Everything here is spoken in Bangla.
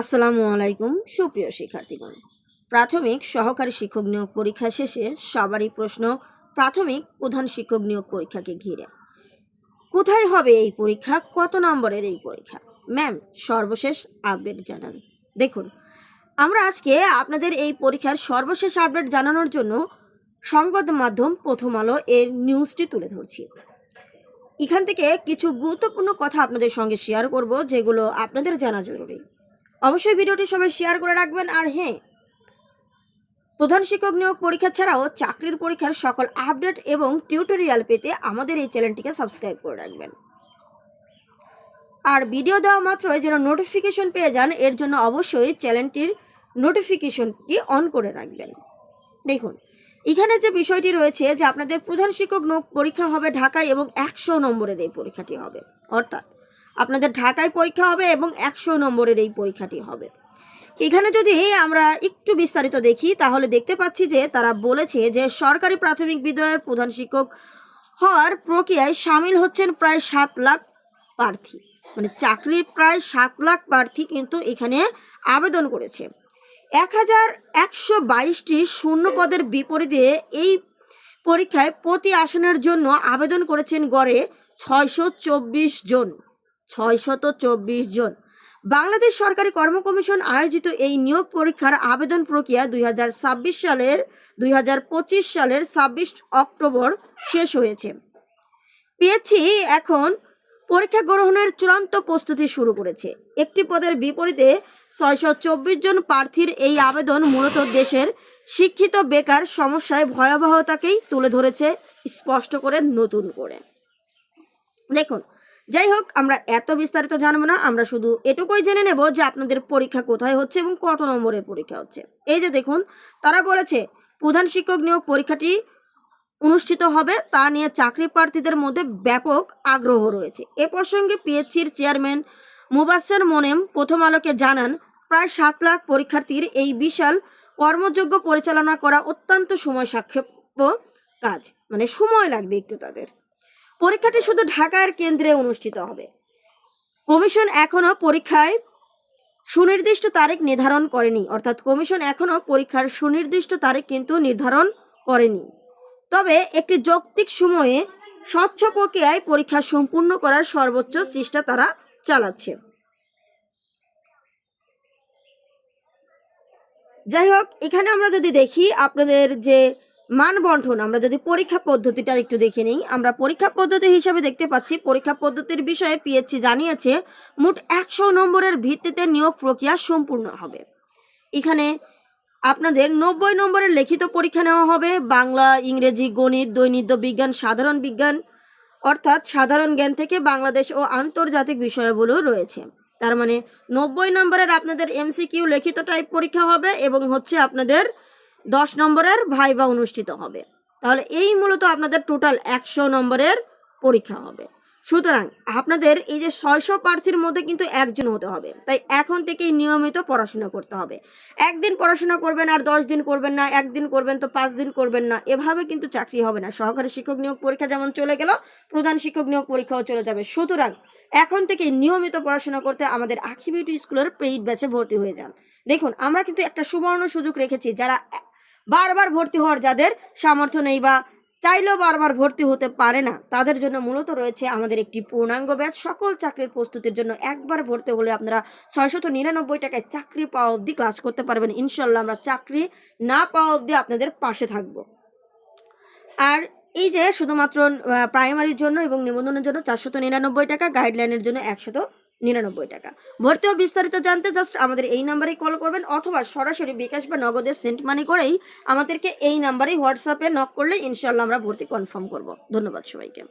আসসালামু আলাইকুম, সুপ্রিয় শিক্ষার্থীগণ। প্রাথমিক সহকারী শিক্ষক নিয়োগ পরীক্ষা শেষে সবারই প্রশ্ন, প্রাথমিক প্রধান শিক্ষক নিয়োগ পরীক্ষাকে ঘিরে। কোথায় হবে এই পরীক্ষা? কত নম্বরের এই পরীক্ষা? ম্যাম, সর্বশেষ আপডেট জানান। দেখুন, আমরা আজকে আপনাদের এই পরীক্ষার সর্বশেষ আপডেট জানানোর জন্য সংবাদ মাধ্যম প্রথম আলো এর নিউজটি তুলে ধরছি। এখান থেকে কিছু গুরুত্বপূর্ণ কথা আপনাদের সঙ্গে শেয়ার করব, যেগুলো আপনাদের জানা জরুরি। অবশ্যই ভিডিওটি সবাই শেয়ার করে রাখবেন। আর হ্যাঁ প্রধান শিক্ষক নিয়োগ পরীক্ষা ছাড়াও চাকরির পরীক্ষার সকল আপডেট এবং টিউটোরিয়াল পেতে আমাদের এই চ্যানেলটিকে সাবস্ক্রাইব করে রাখবেন। আর ভিডিও দেওয়া মাত্রই যেন নোটিফিকেশন পেয়ে যান, এর জন্য অবশ্যই চ্যানেলটির নোটিফিকেশনটি অন করে রাখবেন। দেখুন, এখানে যে বিষয়টি রয়েছে যে আপনাদের প্রধান শিক্ষক নিয়োগ পরীক্ষা হবে ঢাকায় এবং একশো নম্বরের এই পরীক্ষাটি হবে। অর্থাৎ আপনাদের ঢাকায় পরীক্ষা হবে এবং একশো নম্বরের এই পরীক্ষাটি হবে। এখানে যদি আমরা একটু বিস্তারিত দেখি, তাহলে দেখতে পাচ্ছি যে তারা বলেছে যে সরকারি প্রাথমিক বিদ্যালয়ের প্রধান শিক্ষক হওয়ার প্রক্রিয়ায় সামিল হচ্ছেন প্রায় সাত লাখ প্রার্থী। মানে চাকরির প্রায় সাত লাখ প্রার্থী কিন্তু এখানে আবেদন করেছে। এক হাজার একশো বাইশটি শূন্য পদের বিপরীতে এই পরীক্ষায় প্রতি আসনের জন্য আবেদন করেছেন গড়ে ছয়শো চব্বিশ জন। ছয়শত চব্বিশ জন। বাংলাদেশ সরকারি কর্ম কমিশন আয়োজিত এই নিয়োগ পরীক্ষার আবেদন প্রক্রিয়া দু হাজার ছাব্বিশ সালের, দুই হাজার পঁচিশ সালের ছাব্বিশ অক্টোবর শেষ হয়েছে। পেয়েছি এখন পরীক্ষা গ্রহণের চূড়ান্ত প্রস্তুতি শুরু করেছে। একটি পদের বিপরীতে ছয়শো চব্বিশ জন প্রার্থীর এই আবেদন মূলত দেশের শিক্ষিত বেকার সমস্যায় ভয়াবহতাকেই তুলে ধরেছে, স্পষ্ট করে নতুন করে। দেখুন যাই হোক আমরা এত বিস্তারিত জানব না, আমরা শুধু এটুকুই জেনে নেব যে আপনাদের পরীক্ষা কোথায় হচ্ছে এবং কত নম্বরের পরীক্ষা হচ্ছে। এই যে দেখুন, তারা বলেছে, প্রধান শিক্ষক নিয়োগ পরীক্ষাটি অনুষ্ঠিত হবে, তা নিয়ে চাকরি প্রার্থীদের মধ্যে ব্যাপক আগ্রহ রয়েছে। এ প্রসঙ্গে পিএইচসির চেয়ারম্যান মুবাসের মোনেম প্রথম আলোকে জানান, প্রায় সাত লাখ পরীক্ষার্থীর এই বিশাল কর্মযোগ্য পরিচালনা করা অত্যন্ত সময় সাক্ষেপ কাজ মানে সময় লাগবে একটু তাদের। পরীক্ষাটি শুধু ঢাকার কেন্দ্রে অনুষ্ঠিত হবে। কমিশন এখনও পরীক্ষায় সুনির্দিষ্ট তারিখ নির্ধারণ করেনি, অর্থাৎ কমিশন এখনও পরীক্ষার সুনির্দিষ্ট তারিখ কিন্তু নির্ধারণ করেনি। তবে একটি যৌক্তিক সময়ে স্বচ্ছ প্রক্রিয়ায় পরীক্ষা সম্পূর্ণ করার সর্বোচ্চ চেষ্টা তারা চালাচ্ছে। যাই হোক, এখানে আমরা যদি দেখি আপনাদের যে মানবন্ঠন আমরা যদি পরীক্ষা পদ্ধতিটা একটু দেখে নিই, আমরা পরীক্ষা পদ্ধতি হিসাবে দেখতে পাচ্ছি, পরীক্ষা পদ্ধতির বিষয়ে পিএইচসি জানিয়েছে, মোট একশো নম্বরের ভিত্তিতে নিয়োগ প্রক্রিয়া সম্পূর্ণ হবে। এখানে আপনাদের নব্বই নম্বরের লিখিত পরীক্ষা নেওয়া হবে, বাংলা, ইংরেজি, গণিত, দৈনিক বিজ্ঞান, সাধারণ বিজ্ঞান, অর্থাৎ সাধারণ জ্ঞান থেকে বাংলাদেশ ও আন্তর্জাতিক বিষয়গুলো রয়েছে। তার মানে নব্বই নম্বরের আপনাদের এমসিকিউ লিখিত টাইপ পরীক্ষা হবে এবং হচ্ছে আপনাদের দশ নম্বরের ভাইবা অনুষ্ঠিত হবে। তাহলে এই মূলত আপনাদের টোটাল একশো নম্বরের পরীক্ষা হবে। সুতরাং আপনাদের এই যে ছয়শো প্রার্থীর মধ্যে কিন্তু একজন হতে হবে। তাই এখন থেকেই নিয়মিত পড়াশোনা করতে হবে। একদিন পড়াশোনা করবেন আর দশ দিন করবেন না, একদিন করবেন তো পাঁচ দিন করবেন না, এভাবে কিন্তু চাকরি হবে না। সহকারী শিক্ষক নিয়োগ পরীক্ষা যেমন চলে গেল, প্রধান শিক্ষক নিয়োগ পরীক্ষাও চলে যাবে। সুতরাং এখন থেকে নিয়মিত পড়াশোনা করতে আমাদের আখি বিউটি স্কুলের পেইড ব্যাচে ভর্তি হয়ে যান। দেখুন, আমরা কিন্তু একটা সুবর্ণ সুযোগ রেখেছি। যারা বারবার ভর্তি হওয়ার যাদের সামর্থ্য নেই বা চাইলেও বারবার ভর্তি হতে পারে না, তাদের জন্য মূলত রয়েছে আমাদের একটি পূর্ণাঙ্গ ব্যাচ। সকল চাকরির প্রস্তুতির জন্য একবার ভর্তি হলে আপনারা ছয়শত নিরানব্বই টাকায় চাকরি পাওয়া অবধি ক্লাস করতে পারবেন। ইনশাল্লাহ আমরা চাকরি না পাওয়া অবধি আপনাদের পাশে থাকব। আর এই যে শুধুমাত্র প্রাইমারির জন্য এবং নিবন্ধনের জন্য চারশত নিরানব্বই টাকা গাইডলাইনের জন্য একশত নিরানব্বই টাকা। ভর্তি ও বিস্তারিত জানতে জাস্ট আমাদের এই নাম্বারে কল করবেন অথবা সরাসরি বিকাশ বা নগদের সেন্ট মানি করেই আমাদেরকে এই নাম্বারে হোয়াটসঅ্যাপে নক করলে ইনশাল্লাহ আমরা ভর্তি কনফার্ম করব। ধন্যবাদ সবাইকে।